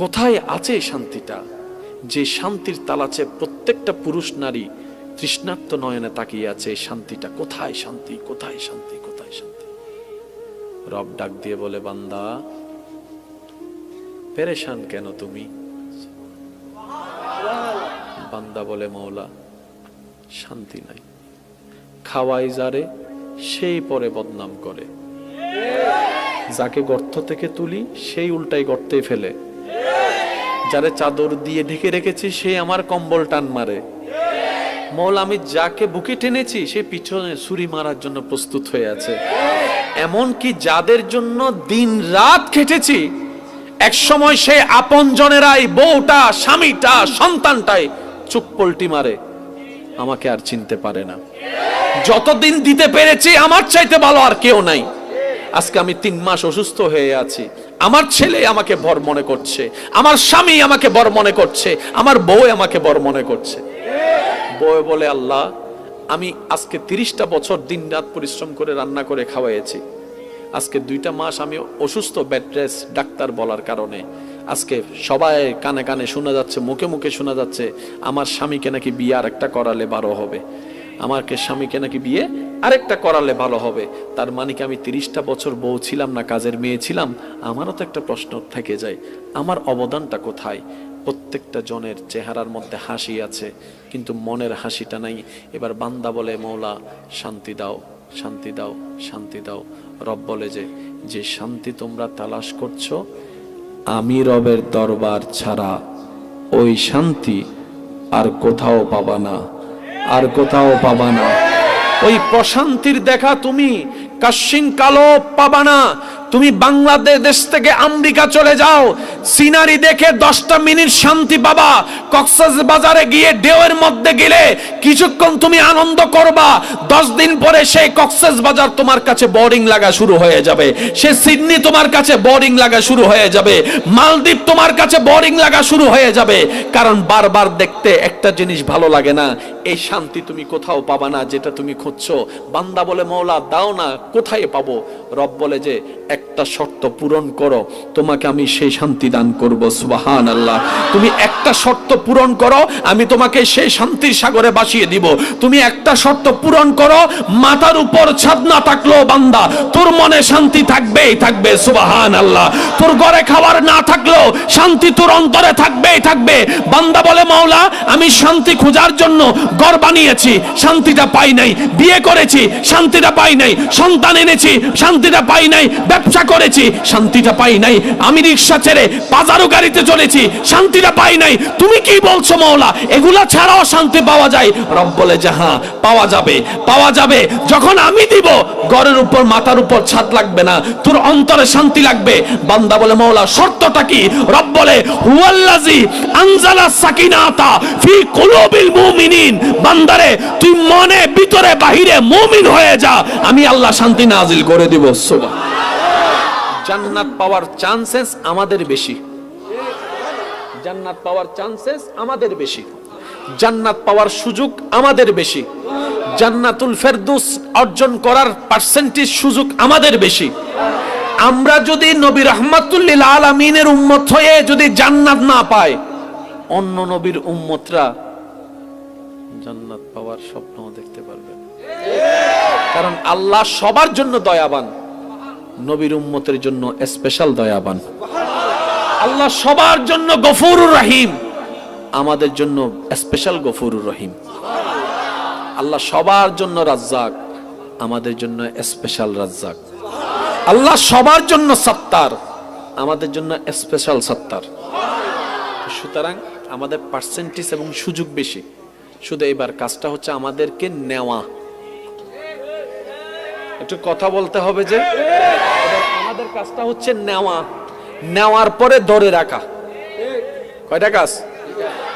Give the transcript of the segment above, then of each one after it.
কোথায় আছে শান্তিটা? যে শান্তির তালাচে প্রত্যেকটা পুরুষ নারী তৃষ্ণার্ত নয়নে তাকিয়ে আছে শান্তিটা কোথায় শান্তি কোথায় শান্তি কোথায় শান্তি? রব ডাক দিয়ে বলে, বান্দা, পেরেশান কেন তুমি? বান্দা বলে মৌলা শান্তি নাই। খাওয়াই যারে, সেই পরে বদনাম করে। যাকে গর্ত থেকে তুলি, সেই উল্টাই গর্তে ফেলে। যারে চাদর দিয়ে ঢেকে রেখেছি, সে আমার কম্বল টান মারে। মৌল, আমি যাকে বুকে টেনেছি, সে পিছনে ছুরি মারার জন্য প্রস্তুত হয়ে আছে। এমন কি যাদের জন্য দিন রাত খেটেছি, এক সময় সে আপন জনেরাই, বউটা, স্বামীটা, সন্তানটাই চুপ পল্টি মারে। আমাকে আর চিনতে পারে না। যতদিন দিতে পেরেছি, আমার চাইতে ভালো আর কেউ নাই। আজকে আমি তিন মাস অসুস্থ হয়ে আছি। আমার ছেলে আমাকে বর মনে করছে, আমার স্বামী আমাকে বর মনে করছে, আমার বউ আমাকে বর মনে করছে। বউ বলে, আল্লাহ, আমি আজকে তিরিশটা বছর দিন রাত পরিশ্রম করে রান্না করে খাওয়াইছি আজকে দুইটা মাস আমি অসুস্থ বেড ডাক্তার বলার কারণে। আজকে সবাই কানে কানে শোনা যাচ্ছে, মুখে মুখে শোনা যাচ্ছে, আমার স্বামীকে নাকি বিয়ে আর একটা করালে বারো হবে। আমাকে স্বামীকে নাকি বিয়ে আরেকটা করালে ভালো হবে। তার মানে কি আমি তিরিশটা বছর বউ ছিলাম না, কাজের মেয়ে ছিলাম? আমারও তো একটা প্রশ্ন থেকে যায়, আমার অবদানটা কোথায়? প্রত্যেকটা জনের চেহারার মধ্যে হাসি আছে, কিন্তু মনের হাসিটা নাই। এবার বান্দা বলে, মৌলা, শান্তি দাও শান্তি দাও শান্তি দাও। রব বলে যে যে শান্তি তোমরা তালাশ করছ, আমি রবের দরবার ছাড়া ওই শান্তি আর কোথাও পাবা না, আর কোথাও পাবা না। ওই প্রশান্তির দেখা তুমি। কাশিন কালো পাবা না তুমি বাংলাদেশ থেকে আমেরিকা চলে যাও। সিনারি দেখে দশটা মিনিট শান্তি পাবা। কক্সেস বাজারে গিয়ে ঢেউয়ের মধ্যে গেলে কিছুক্ষণ তুমি আনন্দ করবা। দশ দিন পরে সেই কক্সেস বাজার তোমার কাছে বোরিং লাগা শুরু হয়ে যাবে। সে সিডনি তোমার কাছে বোরিং লাগা শুরু হয়ে যাবে। মালদ্বীপ তোমার কাছে বোরিং লাগা শুরু হয়ে যাবে। কারণ বারবার দেখতে একটা জিনিস ভালো লাগে না, এই শান্তি তুমি কোথাও পাবা না যেটা তুমি খুঁজছো। বান্দা বলে, মৌলা, দাও না, কোথায় পাবো? রব বলে যে একটা শর্ত পূরণ করো, তোমাকে আমি সেই শান্তি দান করব সুবাহান আল্লাহ তুমি একটা শর্ত পূরণ করো, আমি তোমাকে সেই শান্তির সাগরে বাসিয়ে দিব। তুমি একটা শর্ত পূরণ করো, মাথার উপর ছাদ না থাকলেও বান্দা, তোর মনে শান্তি থাকবেই থাকবে সুবাহান আল্লাহ তোর ঘরে খাবার না থাকলেও শান্তি তোর অন্তরে থাকবেই থাকবে। বান্দা বলে, মাওলা, আমি শান্তি খোঁজার জন্য ঘর বানিয়েছি, শান্তিটা পাই নাই, বিয়ে করেছি, শান্তিটা পাই নাই, সন্তান এনেছি, শান্তিটা পাই নাই ব্যবসা করেছি, শান্তিটা পাই নাই। আমি রিক্সা ছেড়ে বাজারও গাড়িতে চলেছি, শান্তিটা পাই নাই। তুমি কি বলছো মাওলা? এগুলা ছাড়াও শান্তি পাওয়া যায়। রব বলে যে হ্যাঁ পাওয়া যাবে পাওয়া যাবে। যখন আমি দিব, ঘরের উপর, মাথার উপর ছাদ লাগবে না, তোর অন্তরে শান্তি লাগবে। বান্দা বলে, মাওলা, শর্তটা কি? রব বলে হুয়াল্লাজি আনজালা সাকিনাতা ফি কুলুবিল মুমিনিন। বান্দারে, তুই মনে, ভিতরে, বাহিরে মুমিন হয়ে যা। আমি আল্লাহ শান্তি নাজিল করে দিব, সুবহান। জান্নাত পাওয়ার চান্সেস আমাদের বেশি। জান্নাত পাওয়ার চান্সেস আমাদের বেশি। জান্নাত পাওয়ার সুযোগ আমাদের বেশি। জান্নাতুল ফেরদৌস অর্জন করার পার্সেন্টেজ সুযোগ আমাদের বেশি। আমরা যদি নবী রহমাতুল্লিল আলামিনের উম্মত হয়ে যদি জান্নাত না পাই, অন্য নবীর উম্মতরা জান্নাত পাওয়ার স্বপ্ন দেখতে পারবে কারণ আল্লাহ সবার জন্য দয়াবান। নবীর উম্মতের জন্য স্পেশাল দয়াবান। আল্লাহ সবার জন্য গফুরুর রহিম। আমাদের জন্য স্পেশাল গফুরুর রহিম। আল্লাহ সবার জন্য রাজ্জাক, আমাদের জন্য স্পেশাল রাজ্জাক। আল্লাহ সবার জন্য সত্তার, আমাদের জন্য স্পেশাল সত্তার। সুতরাং আমাদের পার্সেন্টেজ এবং সুযোগ বেশি। শুধু এবার কাজটা হচ্ছে আমাদেরকে নেওয়া। একটু কথা বলতে হবে যে আমাদের কাজটা হচ্ছে নেওয়া। নেওয়ার পরে ধরে রাখা। কয়টা কাজ?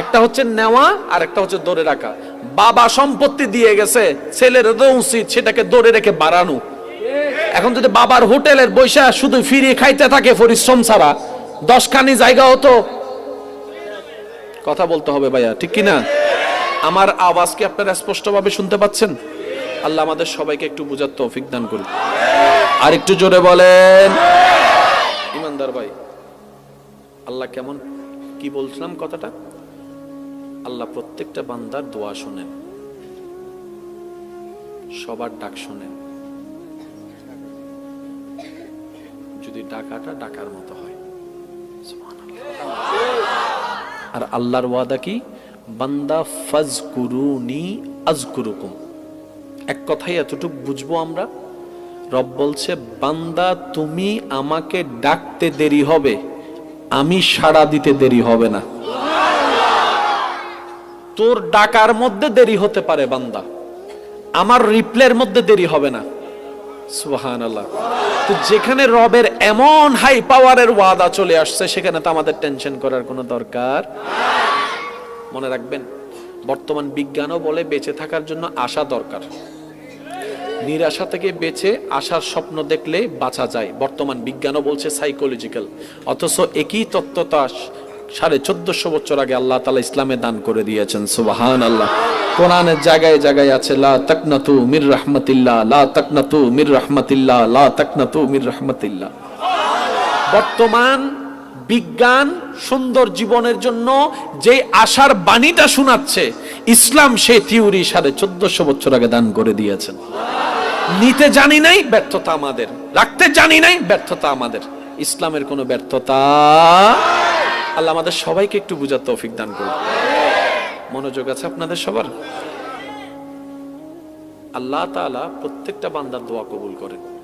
একটা হচ্ছে নেওয়া, আর একটা হচ্ছে ধরে রাখা। বাবা সম্পত্তি দিয়ে গেছে, ছেলের উচিত সেটাকে ধরে রেখে বাড়ানো। এখন যদি বাবার হোটেলের বৈশা শুধু ফিরিয়ে খাইতে থাকে পরিশ্রম ছাড়া, দশখানি জায়গা হতো কথা বলতে হবে ভাইয়া, ঠিক কি না আমার আওয়াজ কি আপনারা স্পষ্টভাবে শুনতে পাচ্ছেন? আল্লাহ আমাদের সবাইকে একটু বুঝার তৌফিক দান করুন আর একটু জোরে বলেন। ইমানদার ভাই, আল্লাহ কেমন, কি বলছিলাম কথাটা? আল্লাহ প্রত্যেকটা বান্দার দোয়া শোনেন। সবার ডাক শোনেন। যদি ডাকাটা ডাকার মতো হয়। আর আল্লাহর ওয়াদা কি? বান্দা ফাজ কুরুনি আজকুরুকুম। এক কথাই এতটুক বুঝব আমরা? রব বলছে, বান্দা, তুমি আমাকে ডাকতে দেরি হবে, আমি সাড়া দিতে দেরি হবে না। তোর ডাকার মধ্যে দেরি হতে পারে বান্দা, আমার রিপ্লের মধ্যে দেরি হবে না। সুহান আল্লাহ তো যেখানে রবের এমন হাই পাওয়ারের ওয়াদা চলে আসছে, সেখানে তো আমাদের টেনশন করার কোনো দরকার মনে রাখবেন, বর্তমান বিজ্ঞানও বলে বেঁচে থাকার জন্য আশা দরকার। নিরাশা থেকে বেঁচে আসার স্বপ্ন দেখলে বাঁচা যায়। বর্তমান বিজ্ঞানও বলছে সাইকোলজিক্যাল অথচ একই তত্ত্বতা সাড়ে চোদ্দশো বছর আগে আল্লাহ তালা ইসলামে দান করে দিয়েছেন। সুবাহান আল্লাহ কোরআনের জায়গায় জায়গায় আছে, লা তাকনাতু মির রাহমাতিল্লাহ, লা তাকনাতু মির রাহমাতিল্লাহ, লা তাকনাতু মির রাহমাতিল্লাহ। বর্তমান বিজ্ঞান সুন্দর জীবনের জন্য যে আশার বাণীটা শোনাচ্ছে, ইসলাম সেই থিওরি সাড়ে চোদ্দশো বছর আগে দান করে দিয়েছেন। নিতে জানি নাই, ব্যর্থতা আমাদের। রাখতে জানি নাই, ব্যর্থতা আমাদের। ইসলামের কোনো ব্যর্থতা? আল্লাহ আমাদের সবাইকে একটু বুঝার তৌফিক দান করুন। মনোযোগ আছে আপনাদের সবার? আল্লাহ তাআলা প্রত্যেকটা বান্দার দোয়া কবুল করেন।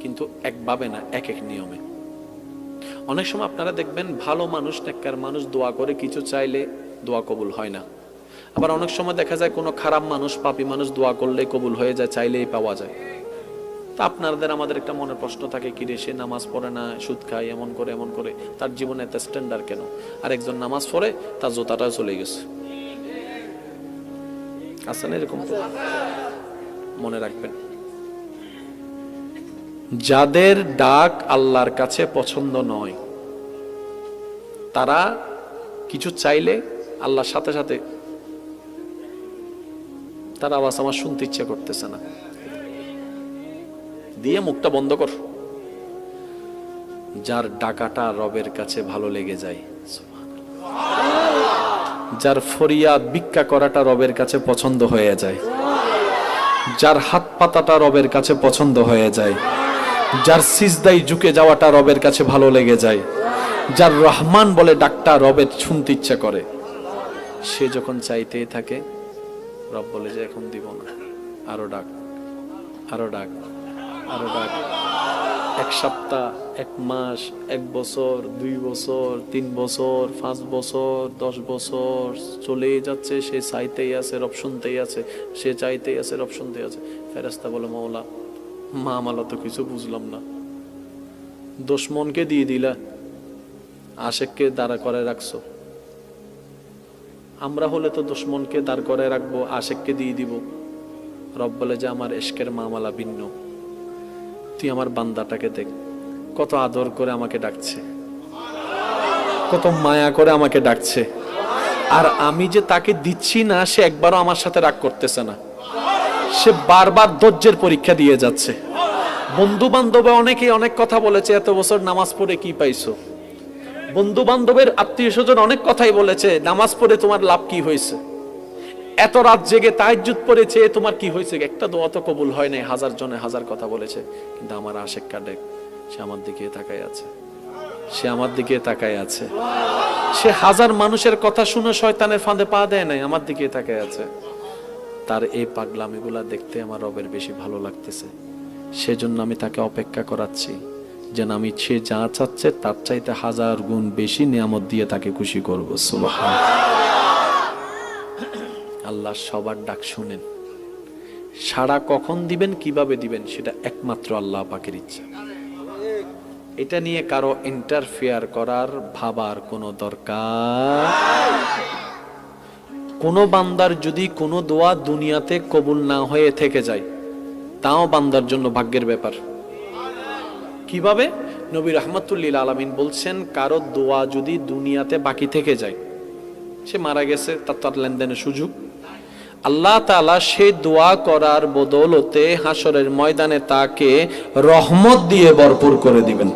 কিন্তু একভাবে না, এক এক নিয়মে। অনেক সময় আপনারা দেখবেন ভালো মানুষ, নেককার মানুষ দোয়া করে, কিছু চাইলে দোয়া কবুল হয় না। আবার অনেক সময় দেখা যায় কোনো খারাপ মানুষ, পাপি মানুষ দোয়া করলে কবুল হয়ে যায়, চাইলেই পাওয়া যায়। তা আপনাদের, আমাদের একটা মনে প্রশ্ন থাকে, কি রে, সে নামাজ পড়ে না, সুদ খায়, এমন করে এমন করে, তার জীবনে এত স্ট্যান্ডার্ড কেন? আর একজন নামাজ পড়ে, তার জোতাটা চলে গেছে। আছে না, এরকম মনে রাখবেন। যাদের ডাক আল্লাহর কাছে পছন্দ নয়, তারা কিছু চাইলে আল্লাহর সাথে সাথে তার আওয়াজ আমার শুনতে ইচ্ছে করতেছে না। দিয়ে মুখটা বন্ধ কর। যার ডাকাটা রবের কাছে ভালো লেগে যায় যার ফরিয়াদ ভিক্ষা করাটা রবের কাছে পছন্দ হয়ে যায়, যার হাত পাতাটা রবের কাছে পছন্দ হয়ে যায়, যার সিজদাই ঝুঁকে যাওয়াটা রবের কাছে ভালো লেগে যায়, যার রহমান বলে ডাকটা রবের শুনতে ইচ্ছা করে। সে যখন চাইতেই থাকে রব বলে যে এখন দিব না। আরও ডাক আরও ডাক আরও ডাক। এক সপ্তাহ, এক মাস, এক বছর, দুই বছর, তিন বছর, পাঁচ বছর, দশ বছর, চলেই যাচ্ছে, সে চাইতেই আছে, রব শুনতেই আছে, সে চাইতেই আছে, রব শুনতেই আছে। ফেরাস্তা বলে, মাওলা, মা মালা তো কিছু বুঝলাম না। দুশ্মনকে দিয়ে দিলা, আশেককে দাঁড়া করে রাখছো। আমরা হলে তো দুশ্মনকে দাঁড় করে রাখব, আশেককে দিয়ে দিব। রব বলে যে, আমার এশকের মামালা ভিন্ন। তুই আমার বান্দাটাকে দেখ। কত আদর করে আমাকে ডাকছে। কত মায়া করে আমাকে ডাকছে। আর আমি যে তাকে দিচ্ছি না, সে একবারও আমার সাথে রাগ করতেছে না। সে বারবার ধৈর্যের পরীক্ষা দিয়ে যাচ্ছে। বন্ধু বান্ধবে অনেকে অনেক কথা বলেছে, এত বছর নামাজ পড়ে কি পাইছো? বন্ধু বান্ধবের আত্মীয় স্বজন অনেক কথাই বলেছে, নামাজ পড়ে তোমার লাভ কি হয়েছে? এত রাত জেগে তাইজুত পড়েছে তোমার কি হয়েছে? একটা দোয়া তো কবুল হয় নাই, হাজার জনে হাজার কথা বলেছে, কিন্তু আমার আশেক কাডেক সে আমার দিকে তাকায় আছে। সে আমার দিকে তাকায় আছে। সে হাজার মানুষের কথা শুনে শয়তানের ফাঁদে পা দেয় নাই, আমার দিকে তাকায় আছে। তার এই পাগলামিগুলা দেখতে আমার রবের বেশি ভালো লাগতেছে। সেজন্য আমি তাকে অপেক্ষা করাচ্ছি। যেন আমি সে যা চাচ্ছে তার চাইতে হাজার গুণ বেশি নিয়ামত দিয়ে তাকে খুশি করব। আল্লাহ সবার ডাক শুনেন। সারা কখন দিবেন, কীভাবে দিবেন, সেটা একমাত্র আল্লাহ পাকের ইচ্ছা। এটা নিয়ে কারও ইন্টারফেয়ার করার ভাবার কোনো দরকার? কোনো বান্দার যদি কোনো দোয়া দুনিয়াতে কবুল না হয়ে থেকে যায়, তাও বান্দার জন্য ভাগ্যের ব্যাপার। কীভাবে? নবী রহমতুল্লিল আলমিন বলছেন, কারও দোয়া যদি দুনিয়াতে বাকি থেকে যায়, সে মারা গেছে, তার তার লেনদেনের সুযোগ। আল্লাহ তালা সে দোয়া করার বদৌলতে হাসরের ময়দানে তাকে রহমত দিয়ে ভরপুর করে দিবেন।